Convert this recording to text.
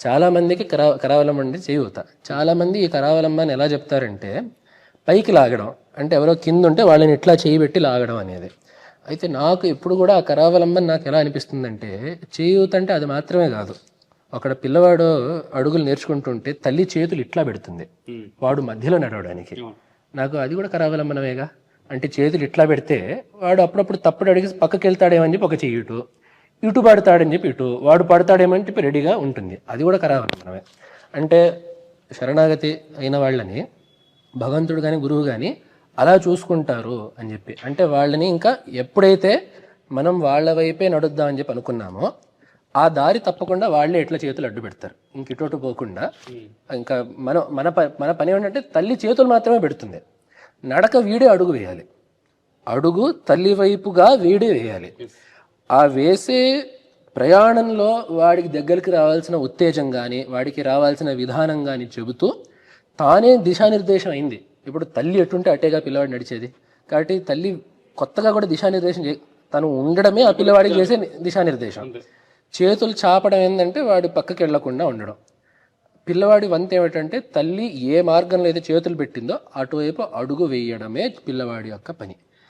చాలా మందికి కరా కరావలం అంటే చేయూత చాలా మంది ఈ కరావలంబని ఎలా చెప్తారంటే పైకి లాగడం. అంటే ఎవరో కింద ఉంటే వాళ్ళని ఇట్లా చేయి పెట్టి లాగడం అనేది. అయితే నాకు ఎప్పుడు కూడా ఆ కరావలంబన్ నాకు ఎలా అనిపిస్తుందంటే చేయూత అంటే అది మాత్రమే కాదు. అక్కడ పిల్లవాడు అడుగులు నేర్చుకుంటుంటే తల్లి చేతులు ఇట్లా పెడుతుంది. వాడు మధ్యలో నడవడానికి. నాకు అది కూడా కరావలంబనమేగా. అంటే చేతులు ఇట్లా పెడితే వాడు అప్పుడప్పుడు తప్పుడు అడిగి పక్కకి వెళ్తాడేమని చెప్పి ఒక చెయ్యి ఇటు పడతాడని చెప్పి ఇటు వాడు పడతాడేమని చెప్పి రెడీగా ఉంటుంది. అది కూడా కరావలంబనమే అంటే శరణాగతి అయిన వాళ్ళని భగవంతుడు కానీ గురువు కానీ అలా చూసుకుంటారు అని చెప్పి. అంటే వాళ్ళని ఇంకా ఎప్పుడైతే మనం వాళ్ళ వైపే నడుద్దామని చెప్పి అనుకున్నామో ఆ దారి తప్పకుండా వాళ్ళే ఎట్లా చేతులు అడ్డు పెడతారు. ఇంక ఇటు పోకుండా ఇంకా మన మన ప- మన పని ఏంటంటే తల్లి చేతులు మాత్రమే పెడుతుంది. నడక వీడే అడుగు వేయాలి. అడుగు తల్లి వైపుగా వీడే వేయాలి. ఆ వేసే ప్రయాణంలో వాడికి దగ్గరికి రావాల్సిన ఉత్తేజం కానీ వాడికి రావాల్సిన విధానం కానీ చెబుతూ తానే దిశానిర్దేశం అయింది. ఇప్పుడు తల్లి ఎటుంటే అట్టేగా పిల్లవాడు నడిచేది. కాబట్టి తల్లి కొత్తగా కూడా దిశానిర్దేశం చే తను ఉండడమే ఆ పిల్లవాడికి చేసే దిశానిర్దేశం. చేతులు చాపడం ఏంటంటే వాడి పక్కకి వెళ్ళకుండా ఉండడం. పిల్లవాడి వంత ఏమిటంటే తల్లి ఏ మార్గంలో అయితే చేతులు పెట్టిందో అటువైపు అడుగు వేయడమే పిల్లవాడి యొక్క పని.